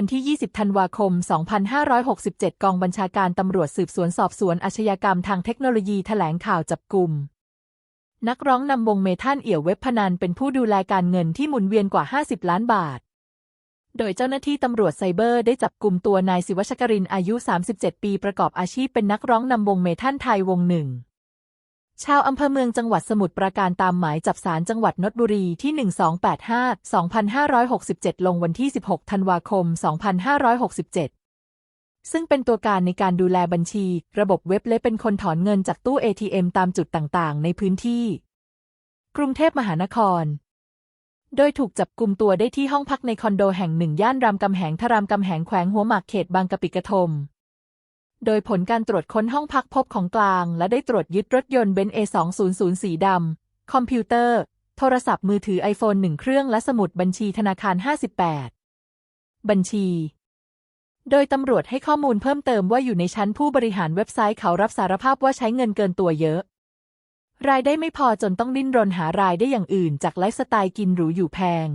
วันที่ 20 ธันวาคม 2567 กองบัญชาการตำรวจสืบสวนสอบสวนอาชญากรรมทางเทคโนโลยีแถลงข่าวจับกลุ่ม นักร้องนำวงเมทัลเอี่ยวเว็บพนันเป็นผู้ดูแลการเงินที่หมุนเวียนกว่า 50 ล้านบาท โดยเจ้าหน้าที่ตำรวจไซเบอร์ได้จับกลุ่มตัวนายศิวชกรินอายุ 37 ปีประกอบอาชีพเป็นนักร้องนำวงเมทัลไทยวงหนึ่ง ชาวอำเภอเมืองจังหวัดสมุทรปราการตามหมายจับสารจังหวัดนนทบุรีที่ 1285 2567 ลงวันที่ 16 ธันวาคม 2567 ซึ่งเป็นตัวการในการดูแลบัญชี ระบบเว็บและเป็นคนถอนเงินจากตู้ ATM ตามจุดต่างๆ ในพื้นที่ กรุงเทพมหานคร โดยถูกจับกลุ่มตัวได้ที่ห้องพักในคอนโดแห่งหนึ่งย่านรามกำแหงทรามกำแหงแขวงหัวหมากเขตบางกะปิกะทม โดยผลการตรวจค้นห้องพักพบของกลาง และได้ตรวจยึดรถยนต์เบนซ์ A200 สีดำ คอมพิวเตอร์ โทรศัพท์มือถือ iPhone 1 เครื่องและสมุดบัญชีธนาคาร 58 บัญชี โดยตำรวจให้ข้อมูลเพิ่มเติมว่าอยู่ในชั้นผู้บริหารเว็บไซต์เขารับสารภาพว่าใช้เงินเกินตัวเยอะ รายได้ไม่พอจนต้องดิ้นรนหารายได้อย่างอื่น จากไลฟ์สไตล์กินหรูอยู่แพง